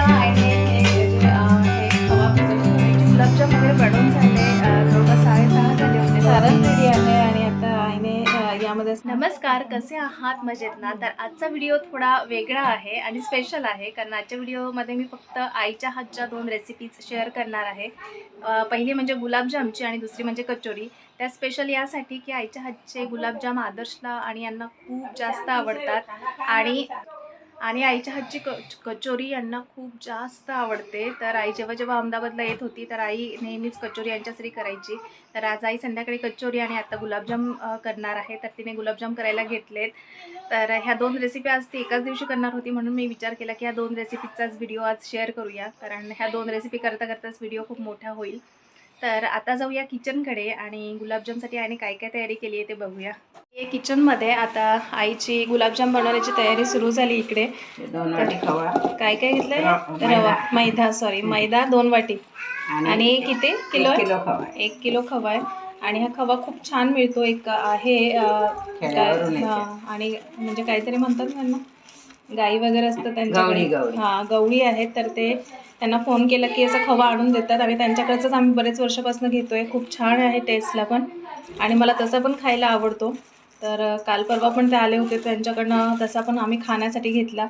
आणि हे जे, हे खवा गुलाबजाम वगैरे बनवून झाले जवळपास साडेसहा झाले होते. रेडी आणि आता आईने यामध्ये नमस्कार कसे आहात? मजेत ना? तर आजचा व्हिडिओ थोडा वेगळा आहे आणि स्पेशल आहे कारण आजच्या व्हिडिओमध्ये मी फक्त आईच्या हातच्या दोन रेसिपीज शेअर करणार आहे. पहिली म्हणजे गुलाबजामची आणि दुसरी म्हणजे कचोरी. त्या स्पेशल यासाठी की आईच्या हातचे गुलाबजाम आदर्शला आणि यांना खूप जास्त आवडतात. आणि आणि आईच्या हातची क कचोरी यांना खूप जास्त आवडते. तर आई जेव्हा जेव्हा अहमदाबादला येत होती तर आई नेहमीच कचोरी यांच्यासाठी करायची. तर आज आई संध्याकाळी कचोरी आणि आता गुलाबजाम करणार आहे. तर तिने गुलाबजाम करायला घेतलेत. तर ह्या दोन रेसिपी आज ती एकाच दिवशी करणार होती म्हणून मी विचार केला की ह्या दोन रेसिपीचाच व्हिडिओ आज शेअर करूया. कारण ह्या दोन रेसिपी करता करताच व्हिडिओ खूप मोठा होईल. तर आता जाऊया किचनकडे आणि गुलाबजामसाठी आईने काय काय तयारी केली आहे ते बघूया. हे किचनमध्ये आता आईची गुलाबजाम बनवण्याची तयारी सुरू झाली इकडे. काय काय घेतलंय? रवा- मैदा. सॉरी मैदा दोन वाटी. आणि किती? किलो? किलो खवा. आहे. एक किलो खवा आहे. आणि हा खवा खूप छान मिळतो. एक आहे आणि म्हणजे काहीतरी म्हणतात त्यांना गाई वगैरे असतात त्यांच्या. हा गवळी आहेत तर ते त्यांना फोन केला की असं खवा आणून देतात. आणि त्यांच्याकडचंच आम्ही बरेच वर्षापासून आहे खूप छान आहे टेस्टला पण. आणि मला तसा पण खायला आवडतो. तर काल परवा पण ते आले होते. त्यांच्याकडनं तसा पण आम्ही खाण्यासाठी घेतला.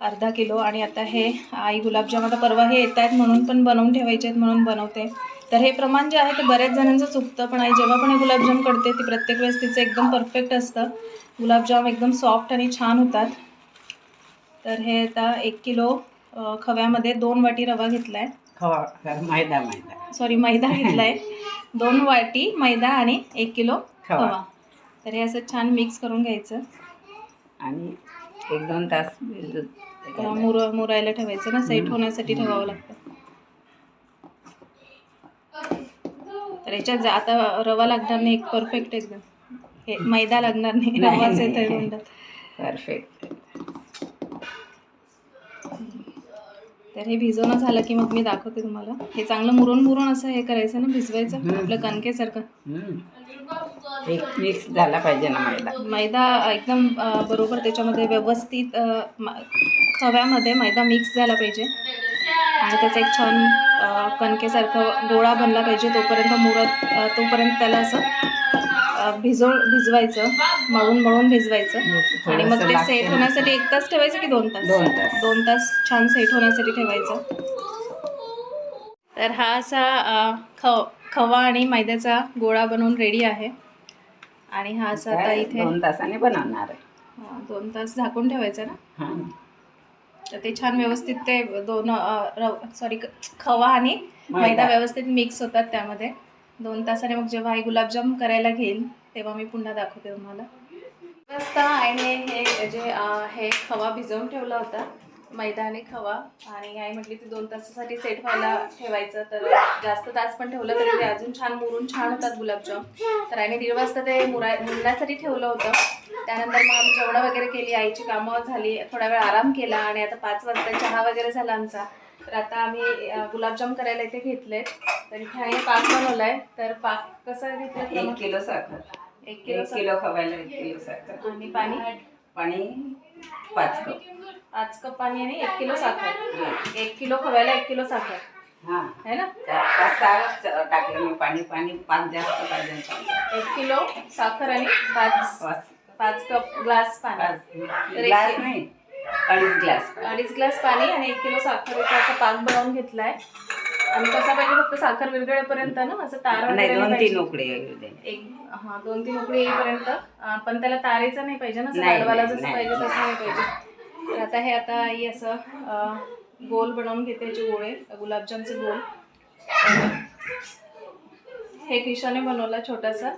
अर्धा किलो. आणि आता हे आई गुलाबजाम आता परवा हे येत आहेत म्हणून पण बनवून ठेवायचे आहेत म्हणून बनवते. तर हे प्रमाण जे आहे ते बऱ्याच जणांचं चुकतं. पण आई जेव्हा पण हे गुलाबजाम करते ती प्रत्येक वेळेस तिचं एकदम परफेक्ट असतं. गुलाबजाम एकदम सॉफ्ट आणि छान होतात. तर हे आता एक किलो खव्यामध्ये दोन वाटी रवा घेतला आहे खवा मैदा मैदा. सॉरी मैदा घेतला आहे दोन वाटी मैदा आणि एक किलो खवा. खवा. तर हे असं छान मिक्स करून घ्यायचं. आणि एक दोन तास भिजत. मुर मुरायला ठेवायचं ना सेट. होण्यासाठी ठेवावं लागतं. तर याच्यात जा- आता रवा लागणार नाही एक परफेक्ट एकदम. हे मैदा लागणार नाही नाही, रवाचे नाही. तळून परफेक्ट तर हे भिजवणं झालं की मग मी दाखवते तुम्हाला. हे चांगलं मुरून मुरून असं हे करायचं ना भिजवायचं. आपलं कणकेसारखं. मिक्स झाला पाहिजे ना मैदा. मैदा एकदम बरोबर त्याच्यामध्ये व्यवस्थित खव्यामध्ये मैदा मिक्स झाला पाहिजे. आणि त्याचा एक छान कणकेसारखं गोळा बनला पाहिजे तोपर्यंत मुरत तोपर्यंत त्याला असं भिजव भिजवायचं मळून मळून भिजवायचं. आणि मग ते सेट. होण्यासाठी एक तास ठेवायचं की दोन तास? दोन तास. दोन तास छान सेट होण्यासाठी ठेवायचं. तर हा असा खव खवा आणि मैद्याचा गोळा बनवून रेडी आहे. आणि हा असा आता इथे दोन तासाने बनवणार आहे. हा, दोन तास झाकून ठेवायचं ना? हां. तर ते छान व्यवस्थित ते दोन सॉरी खवा आणि. मैदा व्यवस्थित मिक्स होतात त्यामध्ये. दोन तासाने मग जेव्हा आई गुलाबजाम करायला घेईल तेव्हा मी पुन्हा दाखवते तुम्हाला. रस्ता आईने हे जे हे खवा भिजवून ठेवला होता मैदा आणि खवा आणि आई म्हटली ती दोन तासासाठी सेट व्हायला ठेवायचं तर जास्त तास पण ठेवलं तरी ते अजून छान मुरून छान होतात गुलाबजाम. तर आईने दीड वाजता ते मुराय मुरण्यासाठी ठेवलं होतं. त्यानंतर मग आम्ही जेवणं वगैरे केली आईची कामं झाली थोडा वेळ आराम केला आणि आता पाच वाजता चहा वगैरे झाला आमचा. तर आता आम्ही गुलाबजाम करायला इथे घेतलेत. तर इथे आईने पाक बनवलाय तर पाक कसा घेतला? एक? किलो साखर. एक किलो किलो खवायला एक किलो साखर. आणि पाणी? पाणी पाच कप. पाच कप पाणी आणि एक किलो साखर. एक किलो खव्याला एक किलो साखर. हां. है ना? टाकलं मी पाणी. पाणी पाच जास्त पाहिजे. एक किलो साखर आणि पाच पाच. पाच कप ग्लास पाणी. ग्लास नाही. अडीच ग्लास पाणी. अडीच ग्लास पाणी आणि एक किलो साखरेचा असा पाक बनवून घेतलाय आणि कसा पाहिजे फक्त साखर विरघळेपर्यंत ना असं तार नाही दोन तीन. उकडे. एक हा दोन तीन उकळी येईपर्यंत पण त्याला तारेचं नाही पाहिजे ना लाडवाला जसं. पाहिजे तसं नाही पाहिजे तर आता हे आता आई असं गोल बनवून घेते गोळे गुलाबजामचे गोल हे किशाने बनवला छोटासा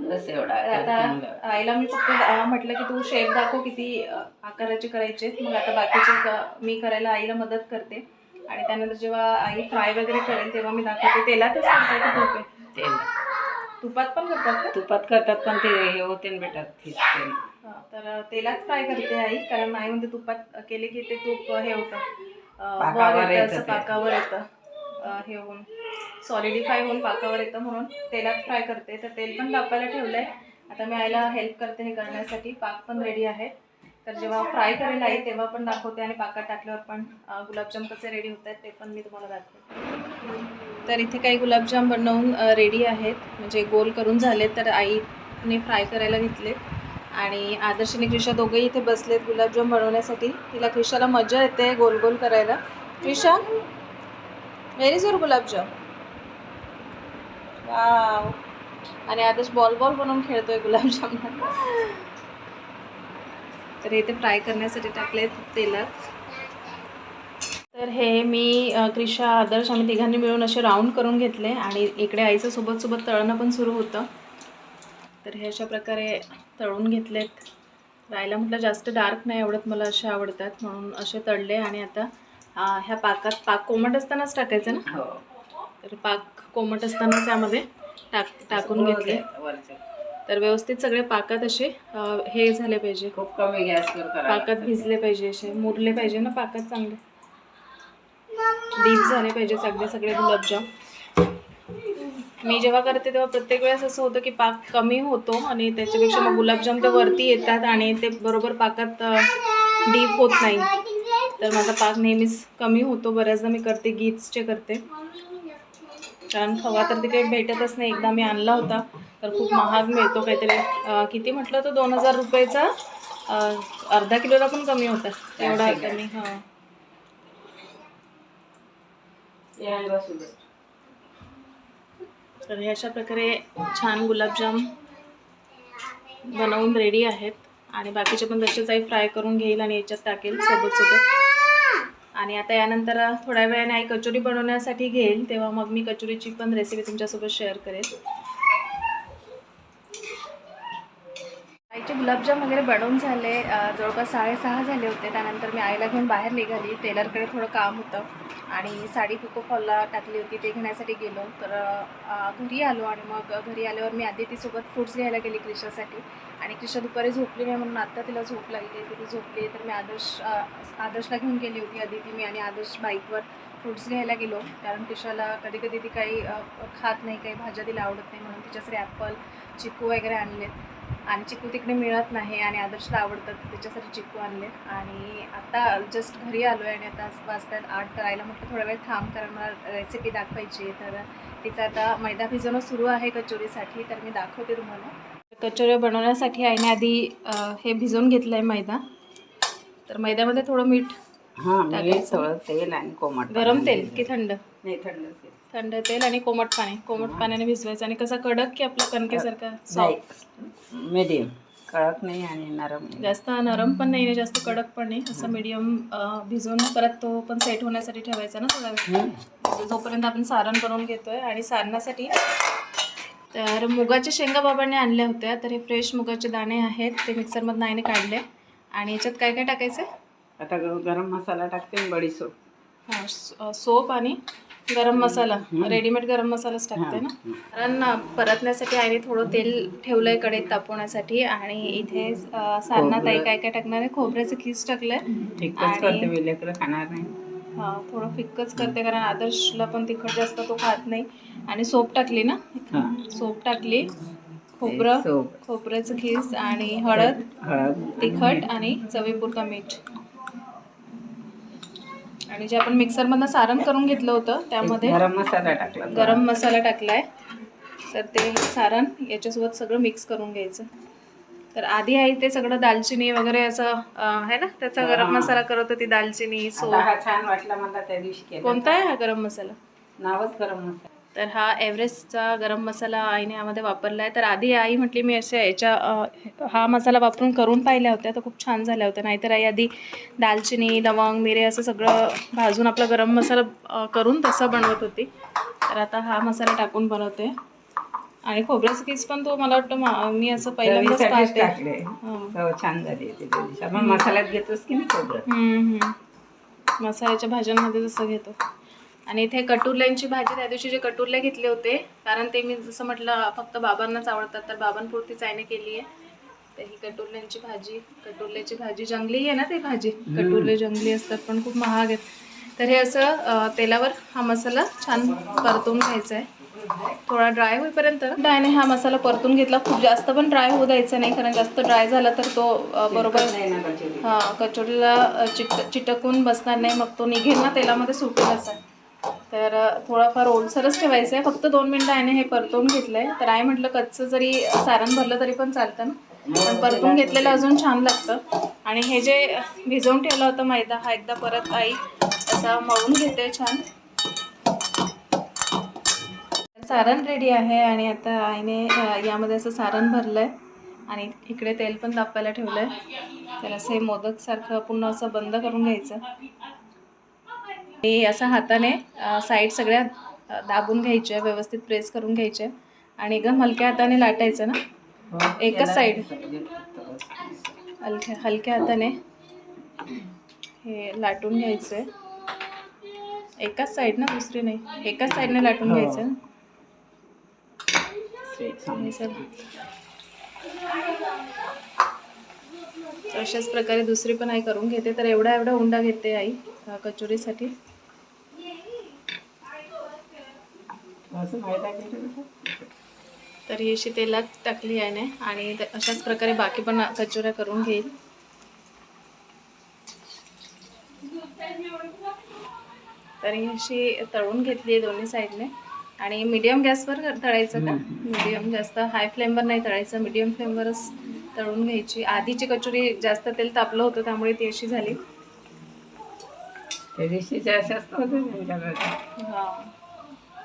बस एवढा. आता आईला मी फक्त म्हटलं की तू शेप दाखव किती आकाराचे करायचे मग आता बाकीचे मी करायला आईला मदत करते. आणि त्यानंतर जेव्हा आई फ्राय वगैरे करेल तेव्हा मी दाखवते. तेलातच करताय की तुपात पण करतात तुपात करतात पण ते हे होते हा, तर तेलात फ्राय करते आई. कारण आई म्हणते तुपात केले की ते तूप हे होतं. पाकावर वर येतं. हे होऊन सॉलिडिफाय होऊन पाकावर येतं म्हणून तेलात फ्राय करते. तर तेल पण तापायला आहे आता मी आईला हेल्प करते हे करण्यासाठी. पाक पण रेडी आहे. तर जेव्हा फ्राय करायला आई तेव्हा पण दाखवते आणि पाकात टाकल्यावर पण गुलाबजाम कसे रेडी होत आहेत ते पण मी तुम्हाला दाखवते. तर इथे काही गुलाबजाम बनवून रेडी आहेत. म्हणजे गोल करून झाले तर आईने फ्राय करायला घेतले आणि आदर्श आणि क्रिशा दोघेही इथे बसलेत गुलाबजाम बनवण्यासाठी. तिला क्रिशाला मजा येते गोल गोल करायला. क्रिशा? व्हेरी जोर गुलाबजाम वाव आणि आदर्श बॉल बॉल बनवून खेळतोय गुलाबजाम तर इथे फ्राय करण्यासाठी टाकले तेलात. तर हे मी क्रिशा आदर्श आम्ही तिघांनी मिळून असे राऊंड करून घेतले आणि इकडे आईचं सोबत सोबत तळणं पण सुरू होतं. तर हे अशा प्रकारे तळून घेतलेत. रायला म्हटलं जास्त डार्क नाही आवडत मला असे आवडतात म्हणून असे तळले आणि आता ह्या पाकात पाक कोमट असतानाच टाकायचं ना? हो. तर पाक कोमट असताना त्यामध्ये टाक टाकून घेतले. तर व्यवस्थित सगळे पाकात असे हे झाले पाहिजे. खूप कमी गॅसवर करावं पाकात. भिजले पाहिजे असे मुरले पाहिजे ना पाकात चांगले? डीप झाले पाहिजे सगळे सगळे गुलाबजाम. मी जेव्हा करते तेव्हा प्रत्येक वेळेस असं होतं की पाक कमी होतो आणि त्याच्यापेक्षा मग गुलाबजाम ते वरती येतात आणि ते बरोबर पाकात डीप होत नाही. तर माझा पाक नेहमीच कमी होतो. बऱ्याचदा मी करते गीट्सचे करते. कारण खवा तर तिकडे भेटतच नाही. एकदा मी आणला होता तर खूप महाग मिळतो काहीतरी. किती म्हटलं तर दोन हजार रुपयेचा अर्धा किलोला पण कमी होता. एवढा कमी हां. या तर हे अशा प्रकारे छान गुलाबजाम बनवून रेडी आहेत. आणि बाकीचे पण तसेच आई फ्राय करून घेईल आणि याच्यात टाकेल सोबत सोबत आणि आता यानंतर थोड्या वेळाने आई कचोरी बनवण्यासाठी घेईल तेव्हा मग मी कचोरीची पण रेसिपी तुमच्यासोबत शेअर करेल. आईचे गुलाबजाम वगैरे बनवून झाले जवळपास साडेसहा झाले होते. त्यानंतर मी आईला घेऊन बाहेर निघाली. टेलरकडे थोडं काम होतं. आणि साडी पिको फॉलला टाकली होती ते घेण्यासाठी गेलो. तर घरी आलो आणि मग घरी आल्यावर मी आधी तिसोबत फ्रुट्स घ्यायला गेली क्रिशासाठी. आणि क्रिशा दुपारी झोपली नाही म्हणून आत्ता तिला झोप लागली तिथे झोपली तर मी आदर्श आदर्शला घेऊन गेली होती आदिती ती मी आणि आदर्श बाईकवर फ्रुट्स घ्यायला गेलो. कारण क्रिशाला कधी कधी ती काही खात नाही काही भाज्या तिला आवडत नाही म्हणून तिच्यासाठी ॲपल चिकू वगैरे आणलेत. आणि चिकू तिकडे मिळत नाही आणि आदर्शला आवडतात त्याच्यासाठी चिकू आणले. आणि आता जस्ट घरी आलो आहे आणि आता वाजतात आठ तर आईला म्हटलं थोडा वेळ थांब कारण मला रेसिपी दाखवायची आहे. तर तिचं आता मैदा भिजवणं सुरू आहे कचोरीसाठी तर मी दाखवते तुम्हाला. कचोऱ्या बनवण्यासाठी आईने आधी हे भिजवून घेतलं आहे मैदा. तर मैद्यामध्ये थोडं मीठ हा तेल आणि कोमट गरम. तेल की थंड? नाही थंड तेल थंड तेल आणि कोमट पाणी. कोमट पाण्याने भिजवायचं आणि कसा कडक की आपला कणकेसारखा सॉफ्ट मीडियम कडक नाही आणि नरम. जास्त नरम पण नाही जास्त कडक पण नाही. असं मीडियम भिजवून परत तो पण सेट होण्यासाठी ठेवायचा ना थोडा वेळ. म्हणजे जोपर्यंत आपण सारण बनवून घेतोय आणि सारणासाठी तर मुगाच्या शेंगा बाबांनी आणल्या होत्या. तर हे फ्रेश मुगाचे दाणे आहेत. ते मिक्सरमधनं आईने काढले. आणि याच्यात काय काय टाकायचं? आता गरम मसाला टाकते आणि बडीशोप हां सोप आणि गरम मसाला रेडीमेड गरम मसालाच टाकते ना? कारण परतण्यासाठी आईने थोडं तेल ठेवलंय कढईत तापवण्यासाठी आणि इथे अ, सारणात आई काय काय टाकणार आहे? खोबऱ्याचं खीस टाकलंय? आणि- खाणार नाही. हा थोडं फिक्कच करते कारण आदर्शला पण तिखट जास्त तो खात नाही. आणि सोप टाकली ना? सोप टाकली. खोबरं खोबऱ्याचं खीस आणि हळद हळद. तिखट आणि चवीपुरता मीठ. आणि जे आपण मिक्सरमधनं सारण करून घेतलं होतं त्यामध्ये गरम मसाला टाकला. गरम मसाला टाकलाय. तर ते सारण याच्यासोबत सगळं मिक्स करून घ्यायचं. तर आधी आहे ते सगळं दालचिनी वगैरे असं आहे ना? त्याचा गरम. मसाला करत होती दालचिनी सो हा छान वाटला मला त्या दिवशी कोणता आहे हा गरम मसाला? नावच गरम मसाला. तर हा एव्हरेस्टचा गरम मसाला आईने यामध्ये वापरला आहे तर आधी आई म्हटली मी अशा याच्या हा मसाला वापरून करून पाहिल्या होत्या तर खूप छान झाल्या होत्या. नाहीतर आई आधी दालचिनी लवंग मिरे असं सगळं भाजून आपला गरम मसाला करून तसं बनवत होती. तर आता हा मसाला टाकून बनवते. आणि खोबऱ्याचं किस पण तो मला वाटतं मा- असं पहिल्यांदाच पाहते. हं. चव छान झाली मसाल्यात घेतोस की नाही खोबरं. मसाल्याच्या भाज्यांमध्ये जसं घेतो. आणि इथे कटुरल्यांची भाजी त्या दिवशी जे कटुरले घेतले होते कारण ते मी जसं म्हटलं फक्त बाबांनाच आवडतात तर बाबांपुरतीच आईने केली आहे. तर ही कटुरल्यांची भाजी कटुरल्याची भाजी जंगली आहे ना ते भाजी? कटुरले जंगली असतात पण खूप महाग आहेत. तर हे असं तेलावर हा मसाला छान परतून घ्यायचा आहे. थोडा ड्राय होईपर्यंत. डायने हा मसाला परतून घेतला. खूप जास्त पण ड्राय होऊ द्यायचा नाही कारण जास्त ड्राय झाला तर तो बरोबर नाही ना कचोरी हा कचोरीला चिट चिटकून बसणार नाही मग तो निघेल ना तेलामध्ये सुटेल असा. तर थोडाफार ओलसरच ठेवायचं आहे फक्त दोन मिनटं आईने हे परतून घेतलं आहे तर आई म्हटलं कच्चं जरी सारण भरलं तरी पण चालतं ना? पण परतून घेतलेलं अजून छान लागतं. आणि हे जे भिजवून ठेवलं होतं मैदा हा एकदा परत आई असा मळून घेते छान. सारण रेडी आहे आणि आता आईने यामध्ये असं सारण भरलं आहे आणि इकडे तेल पण तापायला ठेवलं आहे तर असं हे मोदकसारखं पूर्ण असं बंद करून घ्यायचं. आणि असं हाताने साईड सगळ्या दाबून घ्यायच्या व्यवस्थित प्रेस करून घ्यायच्या आणि एकदम हलक्या हाताने लाटायचं ना? एकच साईड हलक्या हलक्या हाताने हे लाटून घ्यायचं. आहे एकाच साईड ना दुसरी नाही. एकाच साईडने लाटून घ्यायचं हे सर अशाच प्रकारे दुसरी पण आई करून घेते. तर एवढा एवढा उंडा घेते आई कचोरीसाठी असं मैदा घेतलं तर ही अशी तेलात टाकली आहे ना आणि अशाच प्रकारे बाकी पण कचोऱ्या करून घेईल. तर ही अशी तळून घेतली आहे दोन्ही साईडने. आणि मीडियम गॅसवर तळायचं का? मीडियम जास्त हाय फ्लेमवर नाही तळायचं. मीडियम फ्लेमवरच तळून घ्यायची. आधीची कचोरी जास्त तेल तापलं होतं त्यामुळे ती अशी झाली. हा.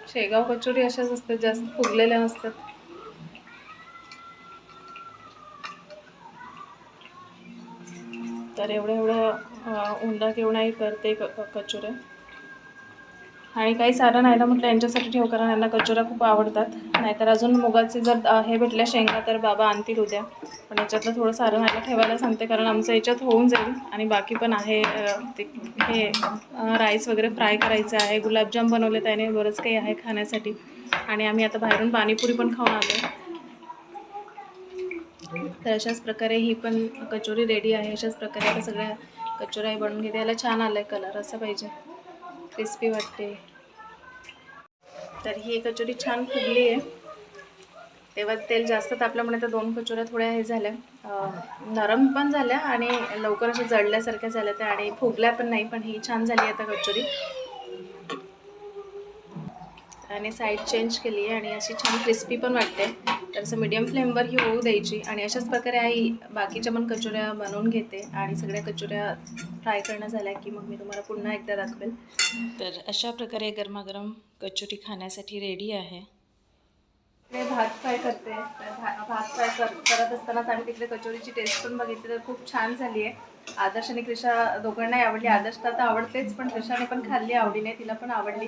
शेगाव कचोरी अशाच असतात जास्त फुगलेल्या नसतात. तर एवढं एवढं उंडा केवढाही करते क- कचोऱ्या. आणि काही सारं आहे म्हटलं यांच्यासाठी ठेव कारण यांना कचोऱ्या खूप आवडतात. नाहीतर अजून मुगाचे जर हे भेटल्या शेंगा तर बाबा आणतील उद्या. पण याच्यातलं थोडं सारं आयला ठेवायला सांगते कारण आमचं याच्यात होऊन जाईल. आणि बाकी पण आहे ते हे राईस वगैरे फ्राय करायचं आहे. गुलाबजाम बनवले त्याने बरंच काही आहे खाण्यासाठी. आणि आम्ही आता बाहेरून पाणीपुरी पण खाऊन आलो तर अशाच प्रकारे ही पण कचोरी रेडी आहे. अशाच प्रकारे आता सगळ्या कचोऱ्या बनवून घेते. याला छान आलं आहे कलर असं पाहिजे. क्रिस्पी वाटते. तर ही कचोरी छान फुगली आहे. तेव्हा तेल जास्त तापल्यामुळे त्या दोन कचोऱ्या थोड्या हे झाल्या. नरम पण झाल्या आणि लवकर अशा जळल्यासारख्या झाल्या त्या आणि फुगल्या पण नाही पण ही छान झाली आता कचोरी. हाताने साईड चेंज केली आहे आणि अशी छान क्रिस्पी पण वाटते. तर असं मीडियम फ्लेमवर ही होऊ द्यायची आणि अशाच प्रकारे आई बाकीच्या पण कचोऱ्या बनवून घेते आणि सगळ्या कचोऱ्या फ्राय करणं झाल्या की मग मी तुम्हाला पुन्हा एकदा दाखवेल. तर अशा प्रकारे गरमागरम कचोरी खाण्यासाठी रेडी आहे. ते भात फ्राय करते. तर भात फ्राय कर करत असतानाच आम्ही तिकडे कचोरीची टेस्ट पण बघितली तर खूप छान झाली आहे. आदर्श आणि क्रिशा दोघांनाही आवडली. आदर्श तर आवडतेच पण क्रिशाने पण खाल्ली आवडीने तिला पण आवडली.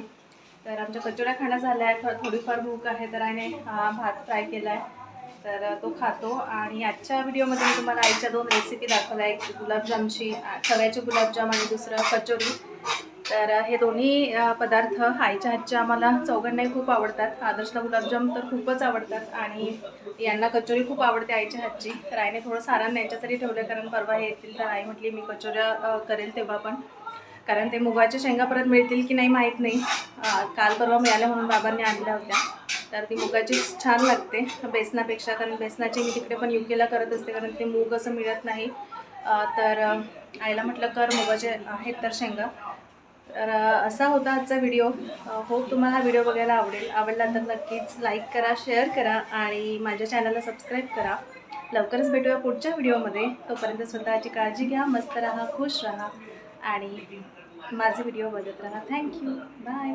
तर आमच्या कचोऱ्या खाणं झाल्या आहे थोडीफार भूक आहे तर आईने हा भात फ्राय केला आहे तर तो खातो आणि आजच्या व्हिडिओमध्ये मी तुम्हाला आईच्या दोन रेसिपी दाखवल्या. एक गुलाबजामची आ, खव्याचे गुलाबजाम आणि दुसरं कचोरी. तर हे दोन्ही पदार्थ आईच्या हातच्या आम्हाला चौघांनाही खूप आवडतात. आदर्शला गुलाबजाम तर खूपच आवडतात आणि यांना कचोरी खूप आवडते आईच्या हातची. तर आईने थोडं सारण यांच्यासाठी ठेवलं कारण परवा हे येतील तर आई म्हटली मी कचोऱ्या करेल तेव्हा पण. कारण ते मुगाच्या शेंगा परत मिळतील की नाही माहीत नाही. काल परवा मिळाल्या म्हणून बाबांनी आणल्या होत्या. तर ती मुगाची छान लागते. बेसनापेक्षा कारण बेसनाची मी तिकडे पण युकेला करत असते कारण ते मूग असं मिळत नाही. तर आईला म्हटलं कर मुगाचे आहेत तर शेंगा. तर असा होता आजचा व्हिडिओ. होप तुम्हाला हा व्हिडिओ बघायला आवडेल. आवडला तर नक्कीच लाईक करा शेअर करा आणि माझ्या चॅनलला सबस्क्राईब करा. लवकरच भेटूया पुढच्या व्हिडिओमध्ये. तोपर्यंत स्वतःची काळजी घ्या मस्त राहा खुश राहा आणि माझे व्हिडिओ बघत राहा. Thank you bye